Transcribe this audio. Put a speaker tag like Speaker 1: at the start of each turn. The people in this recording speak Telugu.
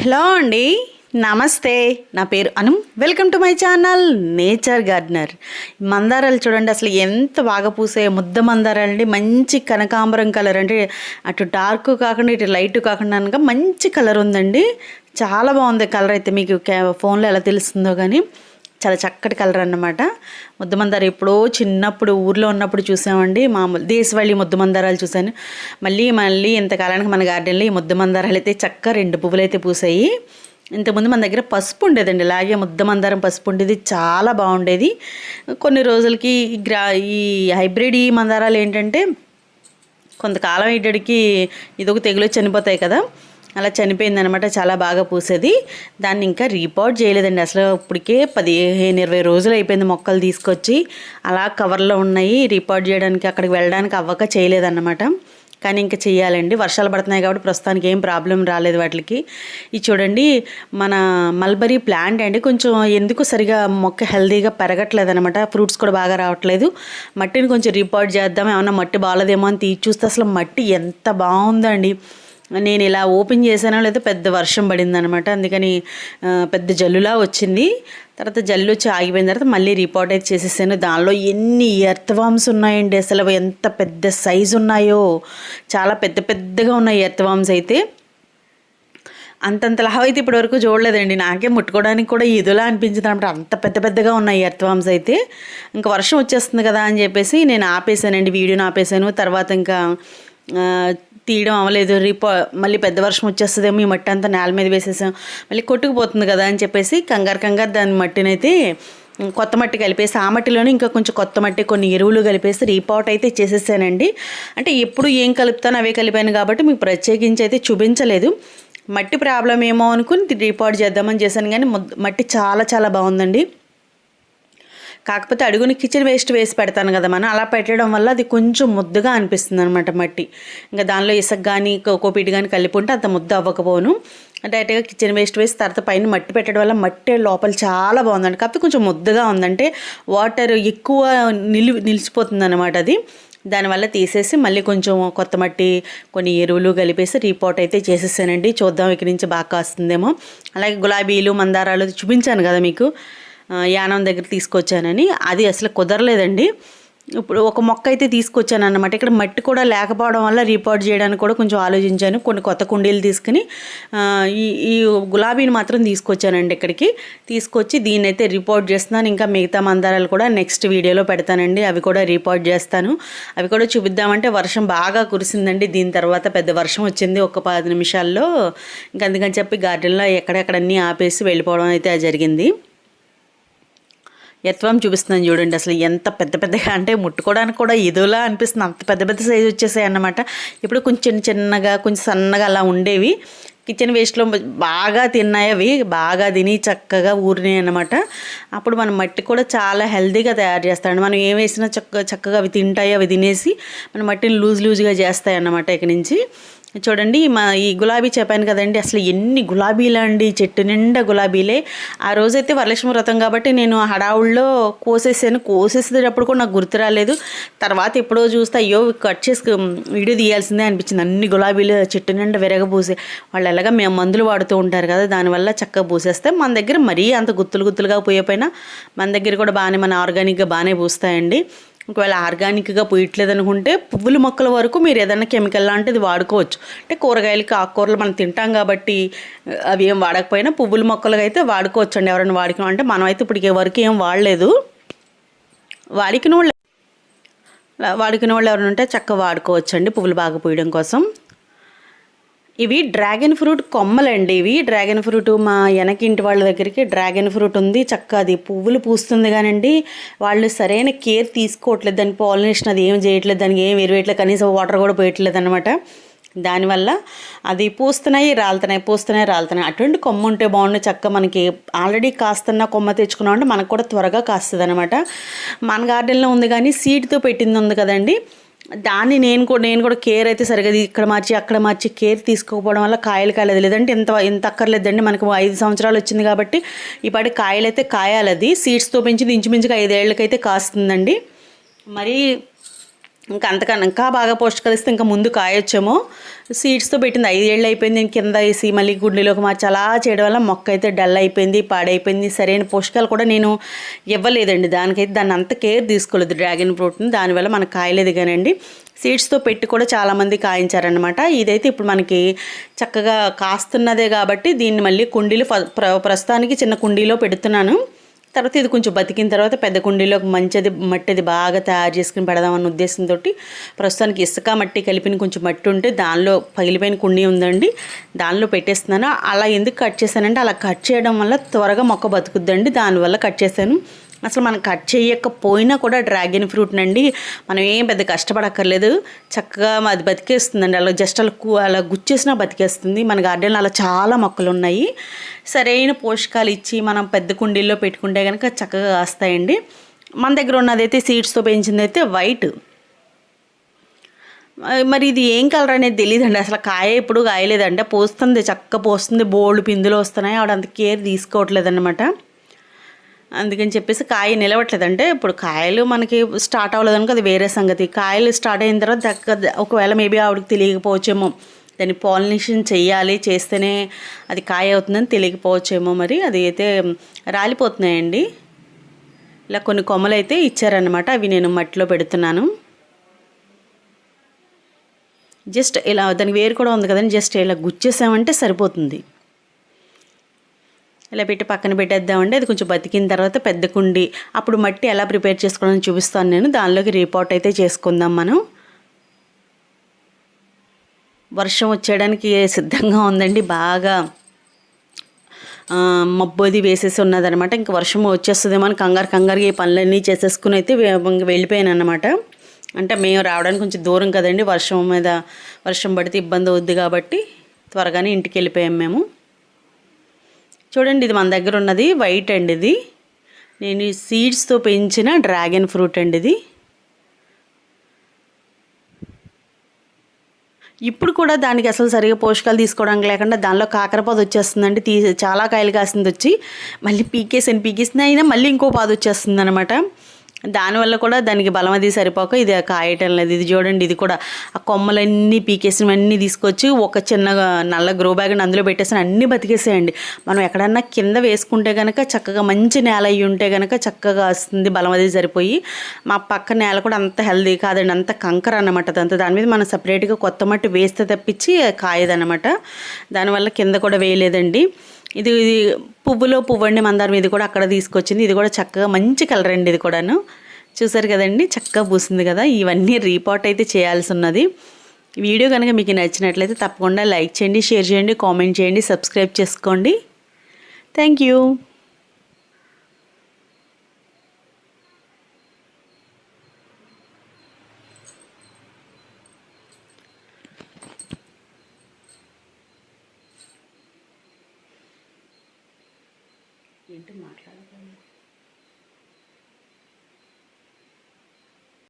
Speaker 1: హలో అండి. నమస్తే. నా పేరు Anu. Welcome to my channel nature gardener. మందారాలు చూడండి అసలు ఎంత బాగా పూసే ముద్ద మందారాలు అండి. మంచి కనకాంబరం కలర్ అంటే అటు డార్క్ కాకుండా ఇటు లైట్ కాకుండా అనగా మంచి కలర్ ఉందండి. చాలా బాగుంది కలర్ అయితే మీకు ఫోన్లో ఎలా తెలుస్తుందో కానీ చాలా చక్కటి కలర్ అన్నమాట. ముద్దమందార ఎప్పుడో చిన్నప్పుడు ఊర్లో ఉన్నప్పుడు చూసామండి. మామూలు దేశవాళీ ముద్దమందారాలు చూశాను. మళ్ళీ మళ్ళీ ఇంతకాలానికి మన గార్డెన్లో ఈ ముద్దమందారాలు అయితే చక్క రెండు పువ్వులు అయితే పూసాయి ఇంతకుముందు మన దగ్గర పసుపు ఉండేదండి. ఇలాగే ముద్దమందారం పసుపు ఉండేది. చాలా బాగుండేది. కొన్ని రోజులకి గ్రా ఈ హైబ్రిడ్ ఈ మందారాలు ఏంటంటే కొంతకాలం ఇక్కడికి ఇదొక తెగులు చనిపోతాయి కదా. అలా చనిపోయింది అనమాట చాలా బాగా పూసేది. దాన్ని ఇంకా రీపోర్ట్ చేయలేదండి. అసలు ఇప్పటికే పదిహేను ఇరవై రోజులు అయిపోయింది మొక్కలు తీసుకొచ్చి. అలా కవర్లో ఉన్నాయి రీపోర్ట్ చేయడానికి అక్కడికి వెళ్ళడానికి అవ్వక చేయలేదన్నమాట. కానీ ఇంకా చేయాలండి వర్షాలు పడుతున్నాయి కాబట్టి ప్రస్తుతానికి ఏం ప్రాబ్లం రాలేదు వాటికి. ఇది చూడండి మన మల్బరీ ప్లాంట్ అండి. కొంచెం ఎందుకు సరిగా మొక్క హెల్తీగా పెరగట్లేదు అనమాట ఫ్రూట్స్ కూడా బాగా రావట్లేదు. మట్టిని కొంచెం రిపోర్ట్ చేద్దాం. ఏమన్నా మట్టి బాగాలేదేమో అని తీసి చూస్తే అసలు మట్టి ఎంత బాగుందండి. నేను ఇలా ఓపెన్ చేశానో లేదా పెద్ద వర్షం పడింది అనమాట అందుకని పెద్ద జల్లులా వచ్చింది. తర్వాత జల్లు వచ్చి ఆగిపోయిన తర్వాత మళ్ళీ రిపోర్ట్ అయితే చేసేసాను. దానిలో ఎన్ని ఎర్త్వామ్స్ ఉన్నాయండి అసలు? ఎంత పెద్ద సైజు ఉన్నాయో? చాలా పెద్ద పెద్దగా ఉన్నాయి ఎర్త్వామ్స్ అయితే. అంతంత లావు అయితే ఇప్పటివరకు చూడలేదండి. నాకే ముట్టుకోవడానికి కూడా ఇదిలా అనిపించింది అనమాట అంత పెద్ద పెద్దగా ఉన్నాయి ఎర్త్వామ్స్ అయితే. ఇంకా వర్షం వచ్చేస్తుంది కదా అని చెప్పేసి నేను ఆపేసానండి వీడియోని ఆపేసాను తర్వాత ఇంకా తీయడం అవ్వలేదు రిపో మళ్ళీ పెద్ద వర్షం వచ్చేస్తుందేమో ఈ మట్టి అంతా నేల మీద వేసేసాం. మళ్ళీ కొట్టుకుపోతుంది కదా అని చెప్పేసి కంగారు కంగారు దాని మట్టినైతే కొత్త మట్టి కలిపేసి ఆ మట్టిలోనే ఇంకా కొంచెం కొత్త మట్టి కొన్ని ఎరువులు కలిపేసి రీపాట్ అయితే చేసేసానండి. అంటే ఎప్పుడు ఏం కలుపుతానో అవే కలిపాను కాబట్టి మీకు ప్రత్యేకించి అయితే చూపించలేదు. మట్టి ప్రాబ్లం ఏమో అనుకుని రీపాట్ చేద్దామని చేశాను కానీ మట్టి చాలా చాలా బాగుందండి. కాకపోతే అడుగుని కిచెన్ వేస్ట్ వేసి పెడతాను కదా మనం అలా పెట్టడం వల్ల అది కొంచెం ముద్దగా అనిపిస్తుంది అనమాట మట్టి. ఇంకా దానిలో ఇసుక కానీ కోకోపీట్ కానీ కలిపి ఉంటే అంత ముద్ద అవ్వకపోను. డైరెక్ట్గా కిచెన్ వేస్ట్ వేసి తర్వాత పైన మట్టి పెట్టడం వల్ల మట్టి లోపల చాలా బాగుందండి. కాకపోతే కొంచెం ముద్దగా ఉందంటే వాటర్ ఎక్కువ నిలి నిలిచిపోతుంది అనమాట అది. దానివల్ల తీసేసి మళ్ళీ కొంచెం కొత్త మట్టి కొన్ని ఎరువులు కలిపేసి రీపోర్ట్ అయితే చేసేసానండి. చూద్దాం ఇక్కడి నుంచి బాగా కాస్తుందేమో. అలాగే గులాబీలు మందారాలు చూపించాను కదా మీకు. యానం దగ్గర తీసుకొచ్చానని. అది అసలు కుదరలేదండి. ఇప్పుడు ఒక మొక్క అయితే తీసుకొచ్చాను అనమాట ఇక్కడ మట్టి కూడా లేకపోవడం వల్ల రిపోర్ట్ చేయడానికి కూడా కొంచెం ఆలోచించాను. కొన్ని కొత్త కుండీలు తీసుకుని ఈ ఈ గులాబీని మాత్రం తీసుకొచ్చానండి ఇక్కడికి. తీసుకొచ్చి దీన్ని అయితే రిపోర్ట్ చేస్తున్నాను. ఇంకా మిగతా మందారాలు కూడా నెక్స్ట్ వీడియోలో పెడతానండి. అవి కూడా రిపోర్ట్ చేస్తాను. అవి కూడా చూపిద్దామంటే వర్షం బాగా కురిసిందండి. దీని తర్వాత పెద్ద వర్షం వచ్చింది ఒక పది నిమిషాల్లో. ఇంకా అందుకని చెప్పి గార్డెన్లో ఎక్కడెక్కడ అన్నీ ఆపేసి వెళ్ళిపోవడం అయితే జరిగింది. ఎత్వం చూపిస్తున్నాను చూడండి. అసలు ఎంత పెద్ద పెద్దగా అంటే ముట్టుకోవడానికి కూడా ఇదిలా అనిపిస్తుంది. అంత పెద్ద పెద్ద సైజు వచ్చేసాయి అన్నమాట. ఇప్పుడు కొంచెం చిన్న చిన్నగా కొంచెం సన్నగా అలా ఉండేవి. కిచెన్ వేస్ట్లో బాగా తిన్నాయి అవి. బాగా తిని చక్కగా ఊరినాయి అన్నమాట. అప్పుడు మన మట్టి కూడా చాలా హెల్దీగా తయారు చేస్తాడు మనం ఏం వేసినా చక్కగా చక్కగా అవి తింటాయి అవి తినేసి మన మట్టిని లూజ్ లూజ్గా చేస్తాయి అన్నమాట ఇక నుంచి. చూడండి మా ఈ గులాబీ చెప్పాను కదండి అసలు ఎన్ని గులాబీలు అండి చెట్టు నిండా గులాబీలే. ఆ రోజైతే వరలక్ష్మి వ్రతం కాబట్టి నేను హడావుల్లో కోసేసాను. కోసేసేటప్పుడు కూడా నాకు గుర్తు రాలేదు. తర్వాత ఎప్పుడో చూస్తే అయ్యో కట్ చేసి వీడియో తీయాల్సిందే అనిపించింది. అన్ని గులాబీలు చెట్టు నిండా విరగబూసే వాళ్ళు ఎలాగా మేము మందులు వాడుతూ ఉంటారు కదా దానివల్ల చక్కగా పూసేస్తే మన దగ్గర మరీ అంత గుత్తులు గుత్తులుగా పోయిపోయినా మన దగ్గర కూడా బాగానే మన ఆర్గానిక్గా బాగానే పూస్తాయండి. ఒకవేళ ఆర్గానిక్గా పోయట్లేదు అనుకుంటే పువ్వుల మొక్కల వరకు మీరు ఏదైనా కెమికల్ లాంటిది వాడుకోవచ్చు. అంటే కూరగాయలకి ఆకుకూరలు మనం తింటాం కాబట్టి అవి ఏం వాడకపోయినా పువ్వుల మొక్కలు అయితే వాడుకోవచ్చు అండి ఎవరైనా వాడుకున్నాం అంటే మనం అయితే ఇప్పటికే వరకు ఏం వాడలేదు. వాడికిన వాళ్ళు వాడుకునే వాళ్ళు ఎవరైనా ఉంటే చక్కగా వాడుకోవచ్చండి పువ్వులు బాగా పూయడం కోసం. ఇవి డ్రాగన్ ఫ్రూట్ కొమ్మలండి. ఇవి డ్రాగన్ ఫ్రూట్ మా వెనక ఇంటి వాళ్ళ దగ్గరికి డ్రాగన్ ఫ్రూట్ ఉంది. చక్క అది పువ్వులు పూస్తుంది కానండి. వాళ్ళు సరైన కేర్ తీసుకోవట్లేదు. దాని పాలినేషన్ అది ఏం చేయట్లేదు. దానికి ఏం ఎరువేయట్లేదు. కనీసం వాటర్ కూడా పోయట్లేదు అనమాట దానివల్ల అది పూస్తున్నాయి రాలుతున్నాయి పూస్తున్నాయి రాలుతున్నాయి. అటువంటి కొమ్మ ఉంటే బాగుండే. చక్క మనకి ఆల్రెడీ కాస్తున్న కొమ్మ తెచ్చుకున్నాం అంటే మనకు కూడా త్వరగా కాస్తుంది అనమాట మన గార్డెన్లో ఉంది కానీ సీడ్తో పెట్టింది ఉంది కదండి. దాన్ని నేను కూడా నేను కూడా కేర్ అయితే సరిగా ఇక్కడ మార్చి అక్కడ మార్చి కేర్ తీసుకోకపోవడం వల్ల కాయలు కాయలేదు. లేదంటే ఇంత ఎంత అక్కర్లేదండి. మనకు ఐదు సంవత్సరాలు వచ్చింది కాబట్టి ఈ పాటి కాయలు అయితే కాయాలి అది సీడ్స్తో పెంచి ఇంచుమించుగా ఐదేళ్ళకైతే కాస్తుందండి. మరి ఇంకా అంతకన్నా ఇంకా బాగా పోషకరిస్తే ఇంకా ముందు కాయొచ్చేమో. సీడ్స్తో పెట్టింది. ఐదేళ్ళు అయిపోయింది. నేను కింద వేసి మళ్ళీ గుండెలోకి మార్చి అలా చేయడం వల్ల మొక్క అయితే డల్ అయిపోయింది పాడైపోయింది. సరైన పోషకాలు కూడా నేను ఇవ్వలేదండి. దానికైతే దాన్ని అంత కేర్ తీసుకోలేదు డ్రాగన్ ఫ్రూట్ని. దానివల్ల మనకు కాయలేదు కానండి. సీడ్స్తో పెట్టి కూడా చాలామంది కాయించారనమాట ఇదైతే ఇప్పుడు మనకి చక్కగా కాస్తున్నదే కాబట్టి దీన్ని మళ్ళీ కుండీలు ప్ర- ప్రస్తుతానికి చిన్న కుండీలో పెడుతున్నాను. తర్వాత ఇది కొంచెం బతికిన తర్వాత పెద్ద కుండీలో మంచిది మట్టిది బాగా తయారు చేసుకుని పెడదామన్న ఉద్దేశంతో ప్రస్తుతానికి ఇసుక మట్టి కలిపిన కొంచెం మట్టి ఉంటే దానిలో పగిలిపోయిన కుండీ ఉందండి. దానిలో పెట్టేస్తున్నాను. అలా ఎందుకు కట్ చేశానంటే అలా కట్ చేయడం వల్ల త్వరగా మొక్క బతుకుద్దండి. దానివల్ల కట్ చేశాను. అసలు మనం కట్ చేయకపోయినా కూడా డ్రాగన్ ఫ్రూట్ నండి మనం ఏం పెద్ద కష్టపడక్కర్లేదు. చక్కగా అది బతికేస్తుందండి. అలా జస్ట్ అలా కు- అలా గుచ్చేసినా బతికేస్తుంది. మన గార్డెన్లో అలా చాలా మొక్కలు ఉన్నాయి సరైన పోషకాలు ఇచ్చి మనం పెద్ద కుండీల్లో పెట్టుకుంటే కనుక చక్కగా కాస్తాయండి. మన దగ్గర ఉన్నదైతే సీడ్స్తో పెంచింది అయితే వైట్ మరి ఇది ఏం కలర్ అనేది తెలియదండి అసలు కాయ ఎప్పుడు కాయలేదంటే పోస్తుంది చక్క పోస్తుంది. బోల్డ్ పిందులు వస్తున్నాయి. ఆవిడ అంత కేర్ తీసుకోవట్లేదన్నమాట. అందుకని చెప్పేసి కాయ నిలవట్లేదు. అంటే ఇప్పుడు కాయలు మనకి స్టార్ట్ అవ్వలేదు అనుకో అది వేరే సంగతి. కాయలు స్టార్ట్ అయిన తర్వాత దగ్గర ఒకవేళ మేబీ ఆవిడకి తెలియకపోవచ్చేమో దాన్ని పాలినేషన్ చేయాలి చేస్తేనే అది కాయ అవుతుందని తెలియకపోవచ్చేమో మరి అది అయితే రాలిపోతున్నాయండి. ఇలా కొన్ని కొమ్మలు అయితే ఇచ్చారనమాట అవి నేను మట్టిలో పెడుతున్నాను. జస్ట్ ఇలా దానికి వేరు కూడా ఉంది కదండి జస్ట్ ఇలా గుచ్చేసామంటే సరిపోతుంది. ఇలా పెట్టి పక్కన పెట్టేద్దామండి. అది కొంచెం బతికిన తర్వాత పెద్ద కుండి. అప్పుడు మట్టి ఎలా ప్రిపేర్ చేసుకోవాలని చూపిస్తాను నేను. దానిలోకి రిపోర్ట్ అయితే చేసుకుందాం మనం. వర్షం వచ్చేయడానికి సిద్ధంగా ఉందండి. బాగా మబ్బోది వేసేసి ఉన్నదనమాట. ఇంకా వర్షం వచ్చేస్తుందేమో అని కంగారు కంగారుగా ఈ పనులన్నీ చేసేసుకుని అయితే వెళ్ళిపోయాను అనమాట అంటే మేము రావడానికి కొంచెం దూరం కదండి. వర్షం మీద వర్షం పడితే ఇబ్బంది అవుద్ది కాబట్టి త్వరగానే ఇంటికి వెళ్ళిపోయాం మేము. చూడండి ఇది మన దగ్గర ఉన్నది వైట్ అండి ఇది. నేను ఈ సీడ్స్తో పెంచిన డ్రాగన్ ఫ్రూట్ అండి ఇది. ఇప్పుడు కూడా దానికి అసలు సరిగా పోషకాలు తీసుకోవడానికి లేకుండా దానిలో కాకరపాదు వచ్చేస్తుందండి. తీ చాలా కాయలు కాసింది వచ్చి. మళ్ళీ పీకేసాను పీకేసిన అయినా మళ్ళీ ఇంకో పాదు వచ్చేస్తుంది అనమాట దానివల్ల కూడా దానికి బలం అది సరిపోక ఇది కాయటం లేదు ఇది చూడండి ఇది కూడా ఆ కొమ్మలన్నీ పీకేసినవన్నీ తీసుకొచ్చి ఒక చిన్న నల్ల గ్రో బ్యాగ్ అందులో పెట్టేసి అన్నీ బతికేసేయండి. మనం ఎక్కడన్నా కింద వేసుకుంటే కనుక చక్కగా మంచి నేల అయ్యి ఉంటే కనుక చక్కగా వస్తుంది బలం అది సరిపోయి. మా పక్క నేల కూడా అంత హెల్దీ కాదండి అంత కంకర అనమాట అంత దాని మీద మనం సపరేట్గా కొత్త మట్టి వేస్తే తప్పించి కాయదన్నమాట. దానివల్ల కింద కూడా వేయలేదండి. ఇది ఇది పువ్వులో పువ్వండి మందారం ఇది కూడా అక్కడ తీసుకొచ్చింది. ఇది కూడా చక్కగా మంచి కలర్ అండి ఇది కూడాను. చూసారు కదండి? చక్కగా పూసింది కదా. ఇవన్నీ రీపోర్ట్ అయితే చేయాల్సి ఉన్నది వీడియో కనుక మీకు నచ్చినట్లయితే తప్పకుండా లైక్ చేయండి షేర్ చేయండి కామెంట్ చేయండి సబ్స్క్రైబ్ చేసుకోండి. థ్యాంక్ ఏంటి మాట్లాడగలను